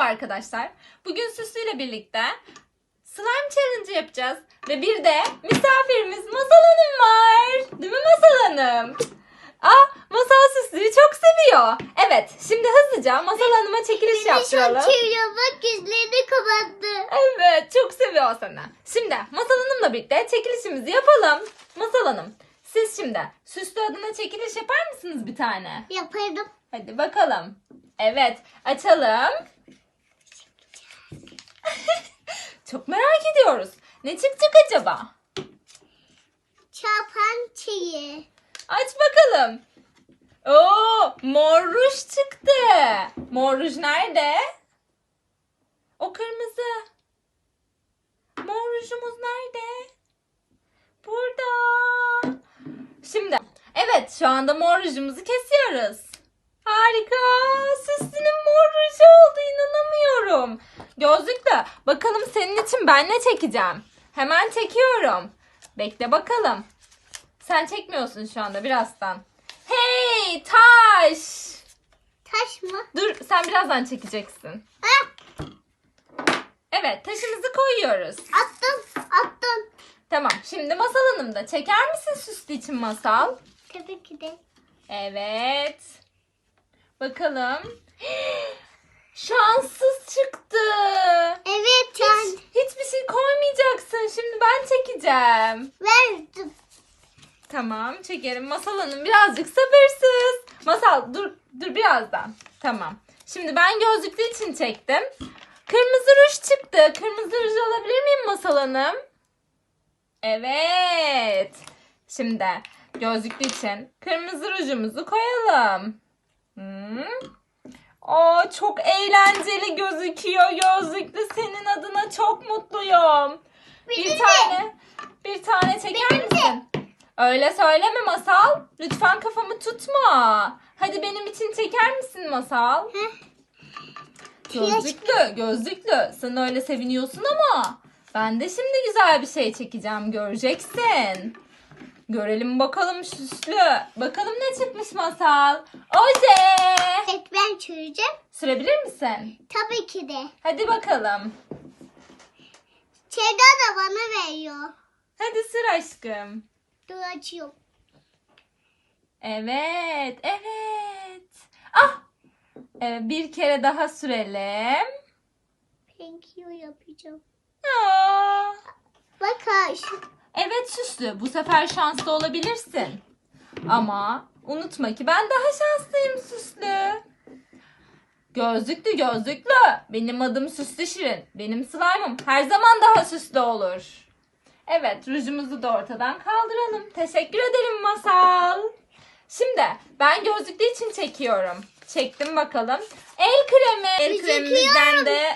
arkadaşlar. Bugün Süslü ile birlikte slime challenge yapacağız. Ve bir de misafirimiz Masal Hanım var. Değil mi Masal Hanım? Ah Masal Süslü'yü çok seviyor. Evet şimdi hızlıca Masal Hanım'a çekiliş yaptıralım. çeviriyor bak gözlerini kapattı. Evet çok seviyor seni. Şimdi Masal Hanım'la birlikte çekilişimizi yapalım. Masal Hanım siz şimdi Süslü adına çekiliş yapar mısınız bir tane? Yaparım. Hadi bakalım. Evet, açalım. Çok merak ediyoruz. Ne çıkacak acaba? Çarpan çiği. Aç bakalım. Oo, mor ruj çıktı. Mor ruj nerede? O kırmızı. Mor rujumuz nerede? Burada. Şimdi, evet şu anda mor rujumuzu kesiyoruz. Harika. Süslünün mor ruju oldu. inanamıyorum. Gözlüklü. Bakalım senin için ben ne çekeceğim? Hemen çekiyorum. Bekle bakalım. Sen çekmiyorsun şu anda birazdan. Hey taş. Taş mı? Dur sen birazdan çekeceksin. Ha, Evet taşımızı koyuyoruz. attım attım. Tamam şimdi Masal Hanım da çeker misin süslü için Masal? Tabii ki de. Evet. Bakalım. Şanssız çıktı. Evet Hiç, hiçbir şey koymayacaksın. Şimdi ben çekeceğim. verdim. Tamam çekerim. Masal Hanım birazcık sabırsız. Masal dur dur birazdan. Tamam. Şimdi ben gözlüklü için çektim. Kırmızı ruj çıktı. Kırmızı ruj alabilir miyim Masal Hanım? Evet. Şimdi gözlüklü için kırmızı rujumuzu koyalım. Hmm. Aa, çok eğlenceli gözüküyor gözlüklü. Senin adına çok mutluyum. Bir Benim de. tane bir tane çeker Benim de. misin? Öyle söyleme Masal. Lütfen kafamı tutma. Hadi benim için çeker misin Masal? Gözlüklü, gözlüklü. Sen öyle seviniyorsun ama ben de şimdi güzel bir şey çekeceğim. Göreceksin. Görelim bakalım süslü. Bakalım ne çıkmış Masal. Oje. Evet ben çürüyeceğim. Sürebilir misin? Tabii ki de. Hadi bakalım. Çeda da bana veriyor. Hadi sür aşkım. Dur açıyorum. Evet, evet. Ah! Evet, bir kere daha sürelim. Thank you yapacağım. Aa! Bak şu Evet süslü, bu sefer şanslı olabilirsin. Ama unutma ki ben daha şanslıyım süslü. Gözlüklü gözlüklü. Benim adım Süslü Şirin. Benim slime'ım her zaman daha süslü olur. Evet rujumuzu da ortadan kaldıralım. Teşekkür ederim Masal. Şimdi ben gözlüklü için çekiyorum. Çektim bakalım. El kremi. El kremimizden de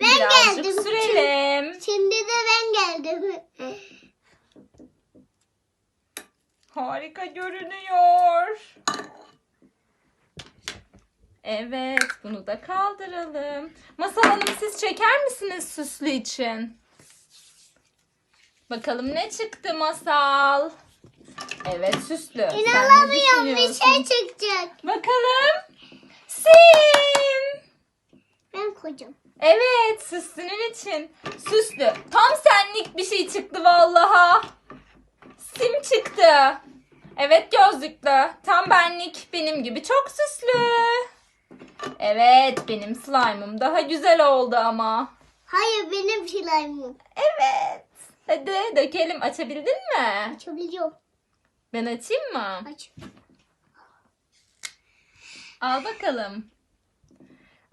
Ben birazcık geldim. sürelim. Şimdi de ben geldim. Harika görünüyor. Evet, bunu da kaldıralım. Masal Hanım siz çeker misiniz süslü için? Bakalım ne çıktı Masal? Evet süslü. İnanamıyorum bir şey çıkacak. Bakalım. Sim. Ben koyacağım. Evet süslünün için. Süslü. Tam senlik bir şey çıktı vallaha. Sim çıktı. Evet gözlüklü. Tam benlik benim gibi çok süslü. Evet benim slime'ım daha güzel oldu ama. Hayır benim slime'ım. Evet. Hadi dökelim. Açabildin mi? Açabiliyorum. Ben açayım mı? Aç. Al bakalım.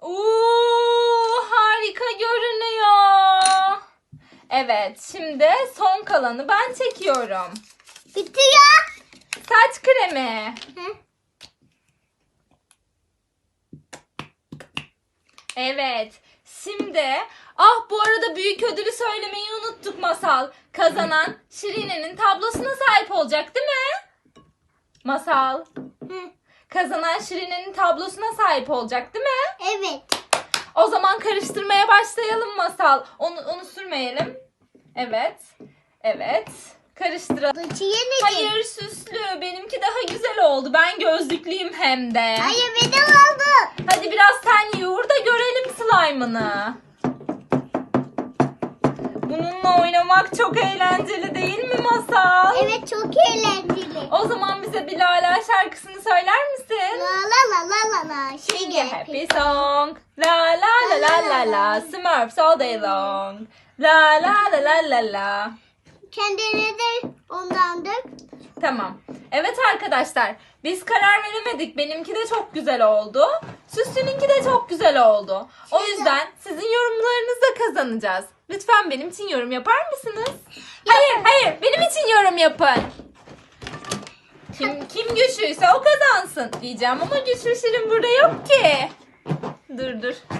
Oo, harika görünüyor. Evet, şimdi son kalanı ben çekiyorum. Bitti ya. Saç kremi. Heh. Evet. Şimdi ah bu arada büyük ödülü söylemeyi unuttuk Masal. Kazanan Şirine'nin tablosuna sahip olacak değil mi? Masal. Heh. Kazanan Şirine'nin tablosuna sahip olacak değil mi? Evet. O zaman karıştırmaya başlayalım Masal. Onu onu sürmeyelim. Evet. Evet. Karıştıralım. Bu çiğnedim. Hayır süslü. Benimki daha güzel oldu. Ben gözlüklüyüm hem de. Hayır benim oldu. Hadi biraz sen yoğur da görelim slime'ını. Bununla oynamak çok eğlenceli değil mi Masal? Evet çok eğlenceli. O zaman bize bir Lala şarkısını söyler misin? La la la la la la. Sing a happy song. La la la la la la. Smurfs all day long. La la la la la la. Kendine de ondan dök. Tamam. Evet arkadaşlar. Biz karar veremedik. Benimki de çok güzel oldu. Süslü'nünki de çok güzel oldu. O yüzden sizin yorumlarınızı kazanacağız. Lütfen benim için yorum yapar mısınız? Hayır, hayır. Benim için yorum yapın. Kim kim güçlüyse o kazansın diyeceğim ama güçlü Şirin burada yok ki. Dur dur.